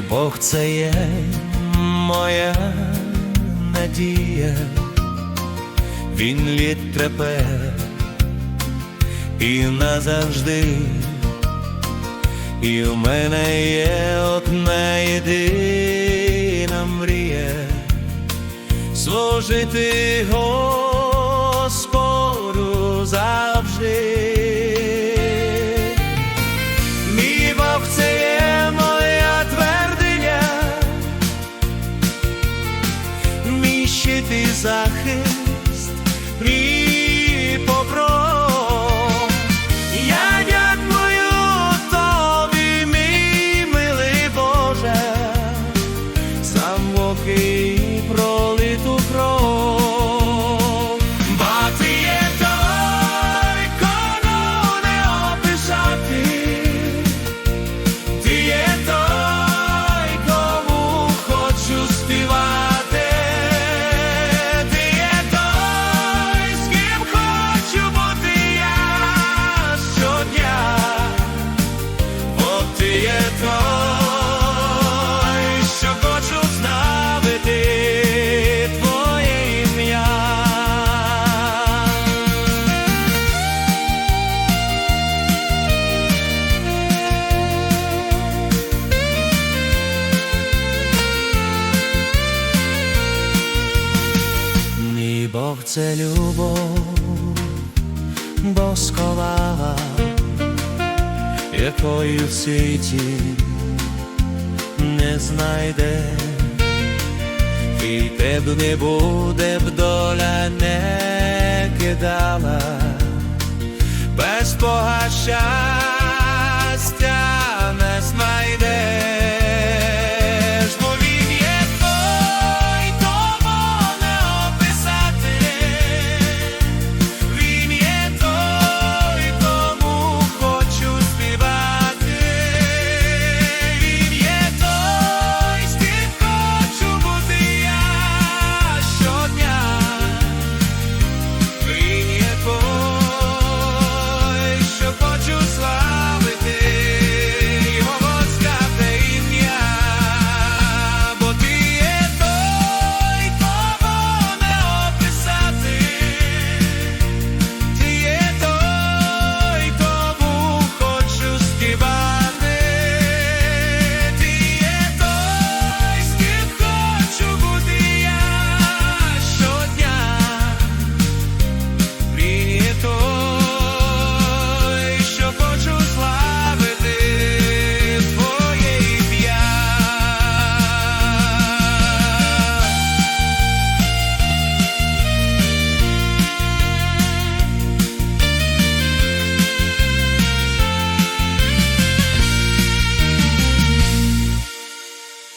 Бог це є моя надія, він лід і назавжди, і в мене є одна єдина мрія служити Господу завжди. Щит і захист, це любов, досконала, якої в світі не знайде, і де б не буде б доля не кидала без погащання